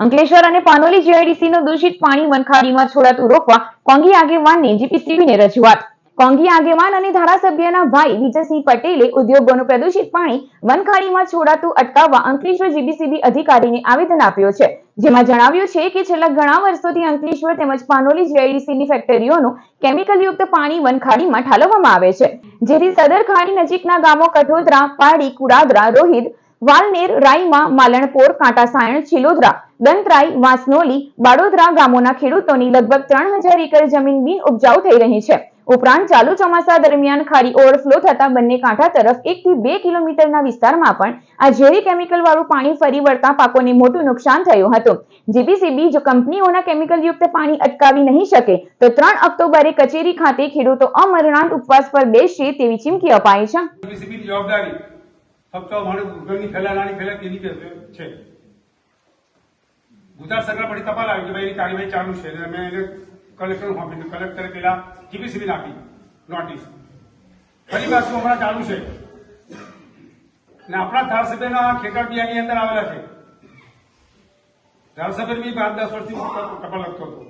અંકલેશ્વર અને પાનોલી જીઆઈડીસીનું દૂષિત પાણી વનખાડીમાં છોડાતું રોકવા કોંગી આગેવાનને જીપીસીબીને રજૂઆત. કોંગી આગેવાન અને ધારાસભ્યના ભાઈ વિજયસિંહ પટેલે ઉદ્યોગોનું પ્રદૂષિત પાણી વનખાડીમાં છોડાતું અટકાવવા અંકલેશ્વર જીબીસીબી અધિકારીને આવેદન આપ્યું છે. જેમાં જણાવ્યું છે કે છેલ્લા ઘણા વર્ષોથી અંકલેશ્વર તેમજ પાનોલી જીઆઈડીસીની ફેક્ટરીઓનું કેમિકલયુક્ત પાણી વનખાડીમાં ઠાલવવામાં આવે છે. જેથી સદર ખાડી નજીકના ગામો કઠોદરા પાડી કુડાદરા રોહિત વાલનેર, રાઈમા, માલણપોર, કાંટાસાયણ, છિલોદરા, દંતરાઈ, વાંસનોલી, બાડોદરા ગામોના ખેડૂતોની લગભગ ત્રણ હજાર એકર જમીન બિન ઉપજાઉ થઈ રહી છે. ઉપરાંત ચાલુ ચોમાસા દરમિયાન ખારી ઓવરફ્લો થતા બંને કાંઠા તરફ એક થી બે કિલોમીટરના વિસ્તારમાં પણ આ ઝેરી કેમિકલ વાળું પાણી ફરી વળતા પાકોને મોટું નુકસાન થયું હતું. જીપીસીબી જો કંપનીઓના કેમિકલયુક્ત પાણી અટકાવી નહીં શકે તો ત્રણ ઓક્ટોબરે કચેરી ખાતે ખેડૂતો અમરણાંત ઉપવાસ પર બેસશે તેવી ચીમકી અપાઈ છે. ફક્ત માણસ ઉદ્યોગની ફેલા, નાની ફેલા તેની છે. ગુજરાત સરકાર પછી ટપાલ આવી કે ભાઈ એની કાર્યવાહી ચાલુ છે. અને મેં એને કલેક્ટર આપી કલેક્ટરે પેલા જીપીસીબી આપી નોટિસ ફરી પાછું હમણાં ચાલુ છે. ને આપણા ધારાસભ્યના ખેતર બી અંદર આવેલા છે. ધારાસભ્ય બી પાંચ દસ વર્ષથી ટપાલ લખતો હતો.